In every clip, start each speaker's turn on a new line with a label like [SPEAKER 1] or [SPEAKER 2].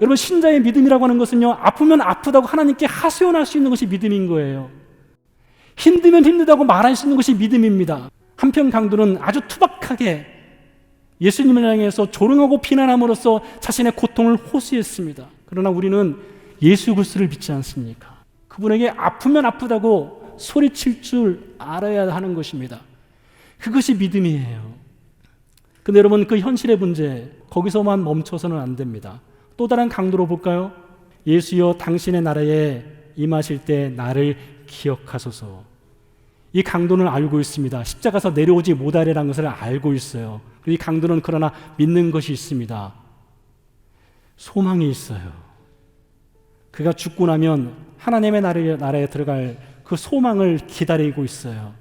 [SPEAKER 1] 여러분 신자의 믿음이라고 하는 것은요 아프면 아프다고 하나님께 하소연할 수 있는 것이 믿음인 거예요. 힘들면 힘들다고 말할 수 있는 것이 믿음입니다. 한편 강도는 아주 투박하게 예수님을 향해서 조롱하고 비난함으로써 자신의 고통을 호소했습니다. 그러나 우리는 예수 그리스도를 믿지 않습니까? 그분에게 아프면 아프다고 소리칠 줄 알아야 하는 것입니다. 그것이 믿음이에요. 근데 여러분 그 현실의 문제 거기서만 멈춰서는 안 됩니다. 또 다른 강도로 볼까요? 예수여 당신의 나라에 임하실 때 나를 기억하소서. 이 강도는 알고 있습니다. 십자가에서 내려오지 못하리라는 것을 알고 있어요. 이 강도는 그러나 믿는 것이 있습니다. 소망이 있어요. 그가 죽고 나면 하나님의 나라에 들어갈 그 소망을 기다리고 있어요.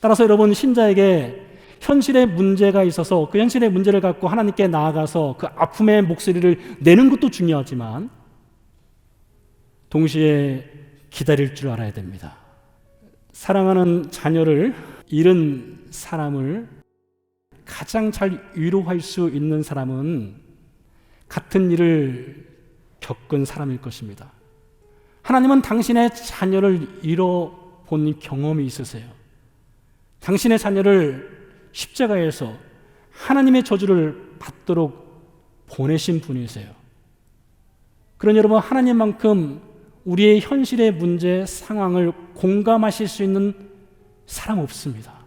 [SPEAKER 1] 따라서 여러분 신자에게 현실의 문제가 있어서 그 현실의 문제를 갖고 하나님께 나아가서 그 아픔의 목소리를 내는 것도 중요하지만 동시에 기다릴 줄 알아야 됩니다. 사랑하는 자녀를 잃은 사람을 가장 잘 위로할 수 있는 사람은 같은 일을 겪은 사람일 것입니다. 하나님은 당신의 자녀를 잃어본 경험이 있으세요. 당신의 자녀를 십자가에서 하나님의 저주를 받도록 보내신 분이세요. 그런 여러분, 하나님만큼 우리의 현실의 문제 상황을 공감하실 수 있는 사람 없습니다.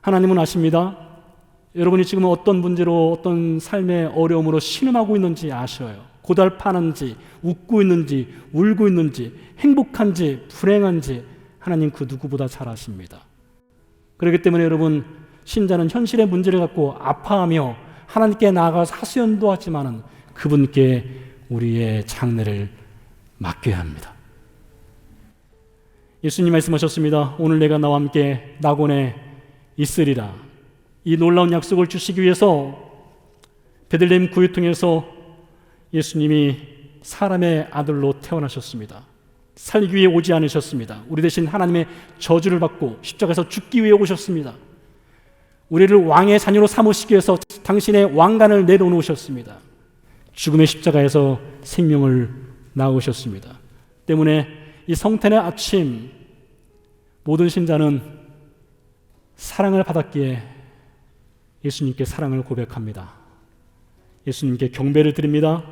[SPEAKER 1] 하나님은 아십니다. 여러분이 지금 어떤 문제로 어떤 삶의 어려움으로 신음하고 있는지 아셔요. 고달파는지 웃고 있는지 울고 있는지 행복한지 불행한지 하나님 그 누구보다 잘 아십니다. 그렇기 때문에 여러분 신자는 현실의 문제를 갖고 아파하며 하나님께 나아가서 하소연도 하지만은 그분께 우리의 장래를 맡겨야 합니다. 예수님 말씀하셨습니다. 오늘 내가 나와 함께 낙원에 있으리라. 이 놀라운 약속을 주시기 위해서 베들레헴 구유통에서 예수님이 사람의 아들로 태어나셨습니다. 살기 위해 오지 않으셨습니다. 우리 대신 하나님의 저주를 받고 십자가에서 죽기 위해 오셨습니다. 우리를 왕의 자녀로 삼으시기 위해서 당신의 왕관을 내려놓으셨습니다. 죽음의 십자가에서 생명을 낳으셨습니다. 때문에 이 성탄의 아침 모든 신자는 사랑을 받았기에 예수님께 사랑을 고백합니다. 예수님께 경배를 드립니다.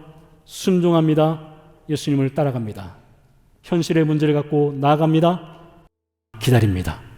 [SPEAKER 1] 순종합니다. 예수님을 따라갑니다. 현실의 문제를 갖고 나아갑니다. 기다립니다.